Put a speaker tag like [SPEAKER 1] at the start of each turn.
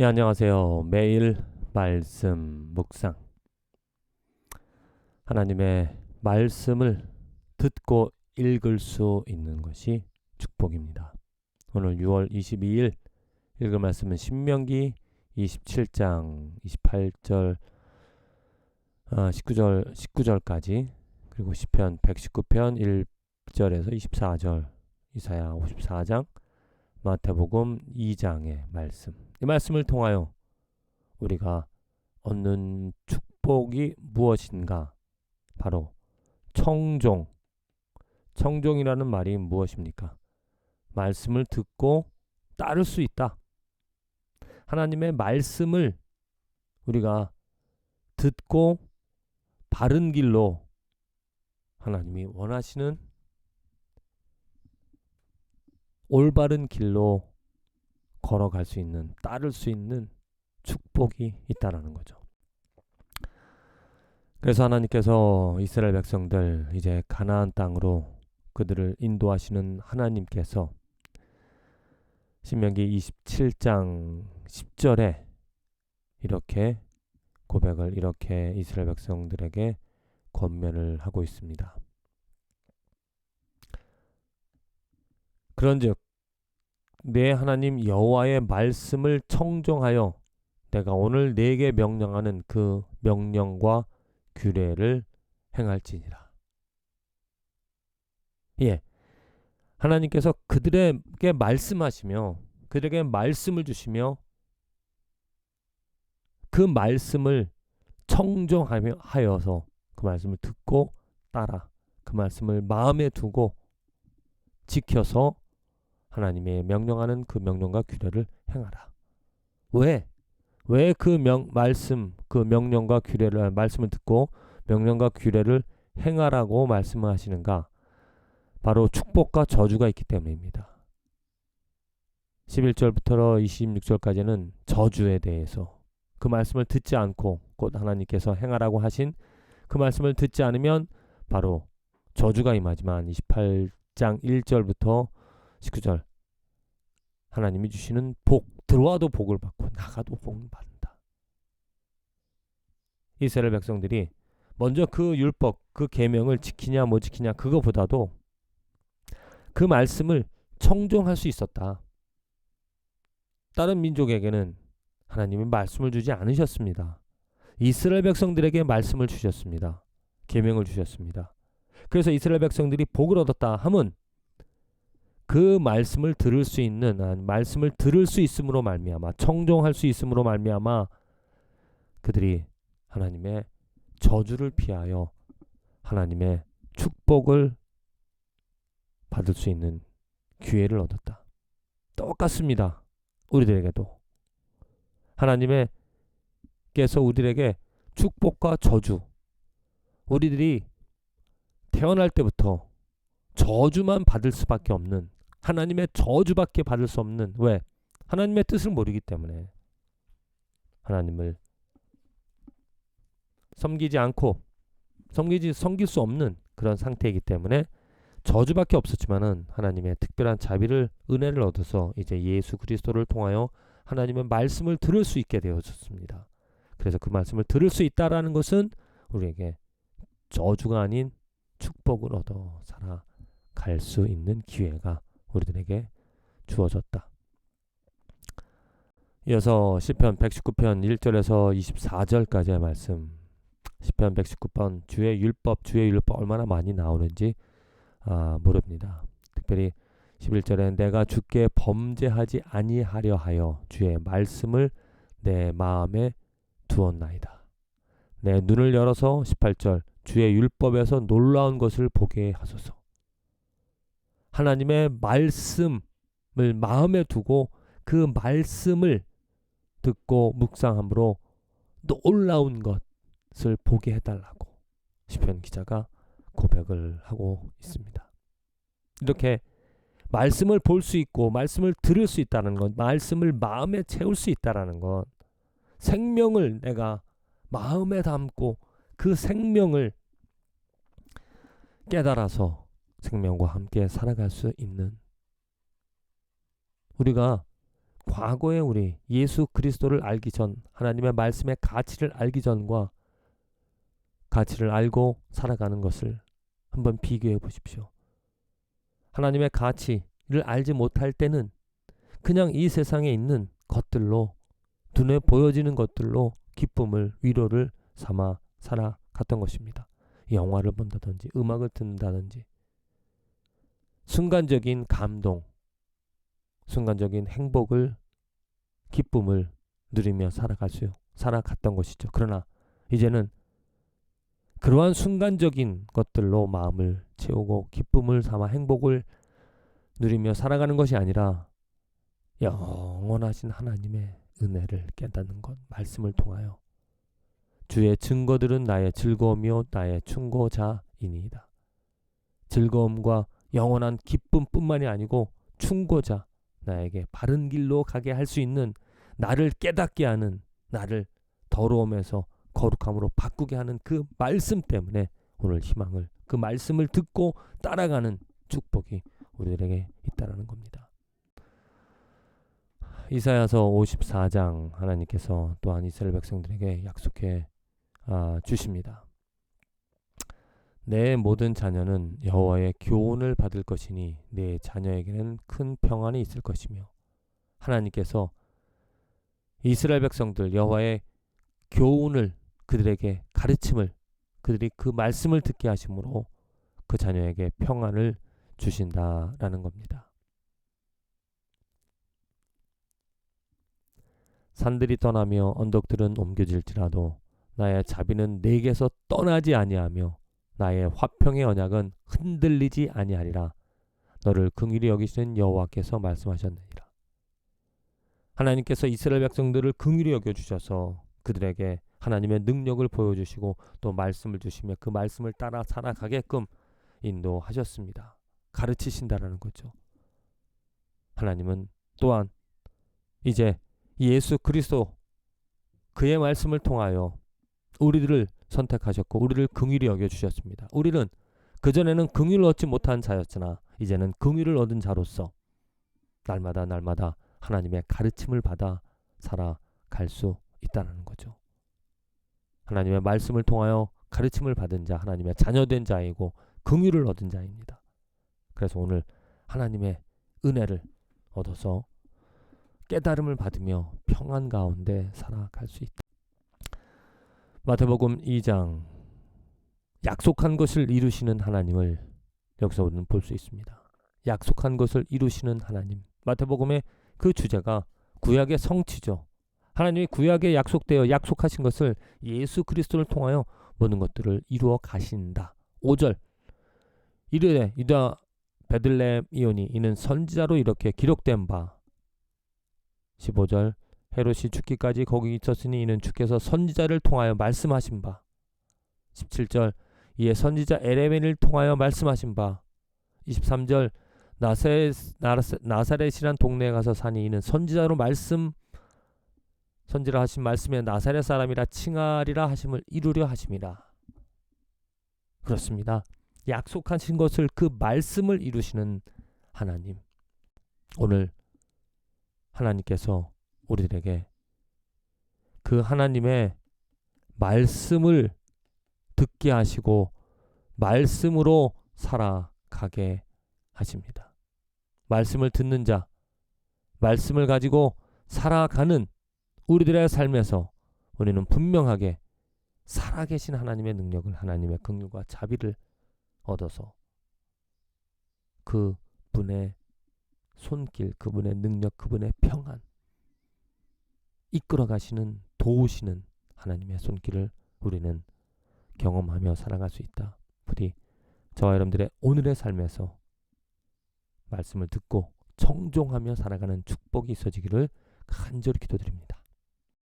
[SPEAKER 1] 예, 안녕하세요. 매일 말씀 묵상. 하나님의 말씀을 듣고 읽을 수 있는 것이 축복입니다. 오늘 6월 22일 읽을 말씀은 신명기 27장 28절 아, 19절 19절까지 그리고 시편 119편 1절에서 24절 이사야 54장 마태복음 2장의 말씀. 이 말씀을 통하여 우리가 얻는 축복이 무엇인가? 바로 청종. 청종이라는 말이 무엇입니까? 말씀을 듣고 따를 수 있다. 하나님의 말씀을 우리가 듣고 바른 길로 하나님이 원하시는 올바른 길로 걸어갈 수 있는 따를 수 있는 축복이 있다라는 거죠. 그래서 하나님께서 이스라엘 백성들 이제 가나안 땅으로 그들을 인도하시는 하나님께서 신명기 27장 10절에 이렇게 고백을 이렇게 이스라엘 백성들에게 권면을 하고 있습니다. 그런즉 내 하나님 여호와의 말씀을 청정하여 내가 오늘 네게 명령하는 그 명령과 규례를 행할지니라. 예. 하나님께서 그들에게 말씀하시며 그들에게 말씀을 주시며 그 말씀을 청정하여서 그 말씀을 듣고 따라 그 말씀을 마음에 두고 지켜서 하나님의 명령하는 그 명령과 규례를 행하라. 왜? 왜 그 명 말씀 그 명령과 규례를 말씀을 듣고 명령과 규례를 행하라고 말씀하시는가? 바로 축복과 저주가 있기 때문입니다. 11절부터 26절까지는 저주에 대해서 그 말씀을 듣지 않고 곧 하나님께서 행하라고 하신 그 말씀을 듣지 않으면 바로 저주가 임하지만 28장 1절부터 19절 하나님이 주시는 복 들어와도 복을 받고 나가도 복을 받는다. 이스라엘 백성들이 먼저 그 율법 그 계명을 지키냐 못 지키냐 그거보다도 그 말씀을 청종할 수 있었다. 다른 민족에게는 하나님이 말씀을 주지 않으셨습니다. 이스라엘 백성들에게 말씀을 주셨습니다. 계명을 주셨습니다. 그래서 이스라엘 백성들이 복을 얻었다 함은 그 말씀을 들을 수 있는 아, 말씀을 들을 수 있음으로 말미암아 청종할 수 있음으로 말미암아 그들이 하나님의 저주를 피하여 하나님의 축복을 받을 수 있는 기회를 얻었다. 똑같습니다. 우리들에게도 하나님의께서 우리에게 축복과 저주 우리들이 태어날 때부터 저주만 받을 수밖에 없는 하나님의 저주밖에 받을 수 없는 왜? 하나님의 뜻을 모르기 때문에 하나님을 섬기지 않고 섬기지 섬길 수 없는 그런 상태이기 때문에 저주밖에 없었지만은 하나님의 특별한 자비를 은혜를 얻어서 이제 예수 그리스도를 통하여 하나님의 말씀을 들을 수 있게 되어졌습니다. 그래서 그 말씀을 들을 수 있다라는 것은 우리에게 저주가 아닌 축복을 얻어 살아갈 수 있는 기회가 우리들에게 주어졌다. 이어서 시편 119편 1절에서 24절까지의 말씀. 시편 119번 주의 율법 주의 율법 얼마나 많이 나오는지 아, 모릅니다. 특별히 11절에 내가 주께 범죄하지 아니하려 하여 주의 말씀을 내 마음에 두었나이다. 내 눈을 열어서 18절 주의 율법에서 놀라운 것을 보게 하소서. 하나님의 말씀을 마음에 두고 그 말씀을 듣고 묵상함으로 놀라운 것을 보게 해달라고 시편 기자가 고백을 하고 있습니다. 이렇게 말씀을 볼 수 있고 말씀을 들을 수 있다는 것, 말씀을 마음에 채울 수 있다라는 것, 생명을 내가 마음에 담고 그 생명을 깨달아서 생명과 함께 살아갈 수 있는 우리가 과거에 우리 예수 그리스도를 알기 전 하나님의 말씀의 가치를 알기 전과 가치를 알고 살아가는 것을 한번 비교해 보십시오. 하나님의 가치를 알지 못할 때는 그냥 이 세상에 있는 것들로 눈에 보여지는 것들로 기쁨을 위로를 삼아 살아갔던 것입니다. 영화를 본다든지 음악을 듣는다든지 순간적인 감동, 순간적인 행복을 기쁨을 누리며 살아갈 수 살아갔던 것이죠. 그러나 이제는 그러한 순간적인 것들로 마음을 채우고 기쁨을 삼아 행복을 누리며 살아가는 것이 아니라 영원하신 하나님의 은혜를 깨닫는 것, 말씀을 통하여 주의 증거들은 나의 즐거움이요 나의 충고자이니이다. 즐거움과 영원한 기쁨뿐만이 아니고 충고자, 나에게 바른 길로 가게 할 수 있는 나를 깨닫게 하는 나를 더러움에서 거룩함으로 바꾸게 하는 그 말씀 때문에 오늘 희망을 그 말씀을 듣고 따라가는 축복이 우리들에게 있다라는 겁니다. 이사야서 54장 하나님께서 또한 이스라엘 백성들에게 약속해 아, 주십니다. 내 모든 자녀는 여호와의 교훈을 받을 것이니 내 자녀에게는 큰 평안이 있을 것이며 하나님께서 이스라엘 백성들 여호와의 교훈을 그들에게 가르침을 그들이 그 말씀을 듣게 하심으로 그 자녀에게 평안을 주신다라는 겁니다. 산들이 떠나며 언덕들은 옮겨질지라도 나의 자비는 내게서 떠나지 아니하며 나의 화평의 언약은 흔들리지 아니하리라. 너를 긍휼히 여기시는 여호와께서 말씀하셨느니라. 하나님께서 이스라엘 백성들을 긍휼히 여겨 주셔서 그들에게 하나님의 능력을 보여주시고 또 말씀을 주시며 그 말씀을 따라 살아가게끔 인도하셨습니다. 가르치신다라는 거죠. 하나님은 또한 이제 예수 그리스도 그의 말씀을 통하여 우리들을 선택하셨고 우리를 긍휼히 여겨 주셨습니다. 우리는 그전에는 긍휼을 얻지 못한 자였으나 이제는 긍휼을 얻은 자로서 날마다 날마다 하나님의 가르침을 받아 살아갈 수 있다는 거죠. 하나님의 말씀을 통하여 가르침을 받은 자, 하나님의 자녀된 자이고 긍휼을 얻은 자입니다. 그래서 오늘 하나님의 은혜를 얻어서 깨달음을 받으며 평안 가운데 살아갈 수 있다. 마태복음 2장 약속한 것을 이루시는 하나님을 여기서 우리는 볼 수 있습니다. 약속한 것을 이루시는 하나님. 마태복음의 그 주제가 구약의 성취죠. 하나님이 구약에 약속되어 약속하신 것을 예수 그리스도를 통하여 모든 것들을 이루어 가신다. 5절 이르되 유다 베들레헴 이온이 이는 선지자로 이렇게 기록된 바 15절 헤롯이 죽기까지 거기 있었으니 이는 주께서 선지자를 통하여 말씀하신 바. 17절 이에 선지자 에레멘을 통하여 말씀하신 바. 23절 나세, 나사렛이란 동네에 가서 사니 이는 선지자로 말씀 선지라 하신 말씀에 나사렛 사람이라 칭하리라 하심을 이루려 하심이라. 그렇습니다. 약속하신 것을 그 말씀을 이루시는 하나님. 오늘 하나님께서 우리들에게 그 하나님의 말씀을 듣게 하시고 말씀으로 살아가게 하십니다. 말씀을 듣는 자, 말씀을 가지고 살아가는 우리들의 삶에서 우리는 분명하게 살아계신 하나님의 능력을 하나님의 긍휼과 자비를 얻어서 그 분의 손길, 그분의 능력, 그분의 평안 이끌어 가시는 도우시는 하나님의 손길을 우리는 경험하며 살아갈 수 있다. 부디 저와 여러분들의 오늘의 삶에서 말씀을 듣고 청종하며 살아가는 축복이 있어지기를 간절히 기도드립니다.